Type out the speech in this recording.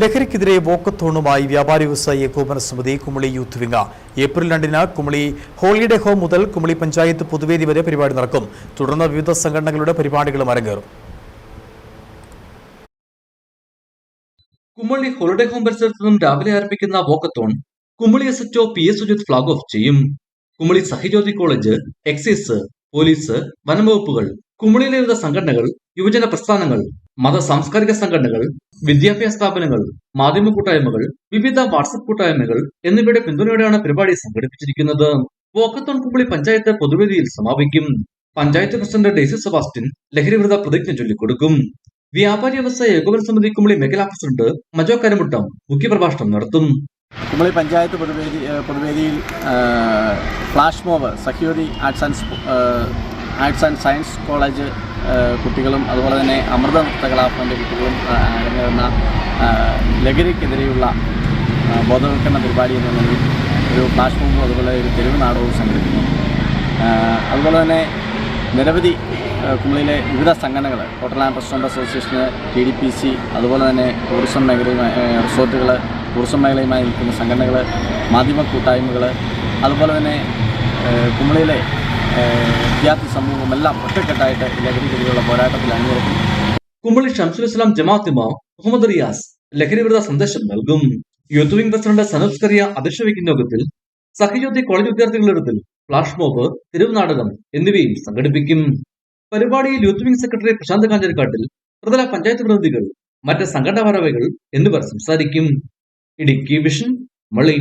ലഹരിക്കെതിരെ വോക്കത്തോണുമായി വ്യാപാരി വ്യവസായി ഏകോപന സമിതി കുമളി യൂത്ത് വിംഗ്. ഏപ്രിൽ രണ്ടിന് കുമളി ഹോളിഡേ ഹോം മുതൽ കുമളി പഞ്ചായത്ത് പൊതുവേദി വരെ പരിപാടി നടക്കും. തുടർന്ന് വിവിധ സംഘടനകളുടെ പരിപാടികളും അരങ്ങേറും. കുമളി ഹോളിഡേ ഹോം പരിസരത്ത് നിന്നും രാവിലെ ആരംഭിക്കുന്ന walkathon Kumily S H P S Sujith flag off ചെയ്യും. Kumily Sahyajyothi college excise police വനംവകുപ്പുകൾ കുമളിയിലെ വിവിധ സംഘടനകൾ യുവജന പ്രസ്ഥാനങ്ങൾ മത സാംസ്കാരിക സംഘടനകൾ വിദ്യാഭ്യാസ സ്ഥാപനങ്ങൾ മാധ്യമ കൂട്ടായ്മകൾ വിവിധ വാട്സപ്പ് കൂട്ടായ്മകൾ എന്നിവയുടെ പിന്തുണയോടെയാണ് പരിപാടി സംഘടിപ്പിച്ചിരിക്കുന്നത്. വോക്കത്തോൺ കുമ്പളി പഞ്ചായത്ത് പൊതുവേദിയിൽ സമാപിക്കും. പഞ്ചായത്ത് പ്രസിഡന്റ് ഡെയ്സി സെബാസ്റ്റ്യൻ ലഹരിവിരുദ്ധ പ്രതിജ്ഞ ചൊല്ലിക്കൊടുക്കും. വ്യാപാരി വ്യവസായ ഏകോപന സമിതി കുമളി മേഖലാ പ്രസിഡന്റ് മജോ കരമുട്ടം മുഖ്യപ്രഭാഷണം നടത്തും. കുമളി പഞ്ചായത്ത് പൊതുവേദി പൊതുവേദിയിൽ flash mob Sahyodi arts and arts and science college കുട്ടികളും അതുപോലെ തന്നെ അമൃത നൃത്ത കുട്ടികളും അരങ്ങേറുന്ന ലഹരിക്കെതിരെയുള്ള ബോധവൽക്കരണ പരിപാടി എന്ന നിലയിൽ ഒരു പ്ലാറ്റ്ഫോമും അതുപോലെ ഒരു തെരുവ് നാടകവും സംഘടിപ്പിക്കുന്നു. അതുപോലെ തന്നെ നിരവധി കുമളിയിലെ വിവിധ സംഘടനകൾ ഹോട്ടൽ ആൻഡ് റെസ്റ്റോറന്റ് അസോസിയേഷന് ടി ഡി പി സി അതുപോലെ തന്നെ ടൂറിസം മേഖലയുമായി റിസോർട്ടുകൾ ടൂറിസം മേഖലയുമായി നിൽക്കുന്ന സംഘടനകൾ മാധ്യമ കൂട്ടായ്മകൾ അതുപോലെ തന്നെ കുമളിയിലെ വിദ്യാർത്ഥി സമൂഹം എല്ലാം ഒറ്റക്കെട്ടായിട്ട് ലഹരിക്കെതിരെയുള്ള പോരാട്ടത്തിൽ അണിനിരക്കും കുമ്പളി ഷംസുൽ ഇസ്ലാം ഇമാം മുഹമ്മദ് റിയാസ് ലഹരിവിരുദ്ധ സന്ദേശം നൽകും. യൂത്ത് വിംഗ് പ്രസിഡന്റ് സനോജ് കറിയ യോഗത്തിൽ സഹജ്യോതി കോളേജ് വിദ്യാർത്ഥികളുടെ ഇടത്തിൽ ഫ്ലാഷ് മോബ് തെരുവുനാടകം എന്നിവയും സംഘടിപ്പിക്കും. പരിപാടിയിൽ youth wing secretary Prashanth Kanjirakkattil ത്രിതല പഞ്ചായത്ത് പ്രതിനിധികൾ മറ്റ് സംഘടനാ ഭാരവാഹികൾ എന്നിവർ സംസാരിക്കും. ഇടുക്കി വിഷൻ മള്ളി.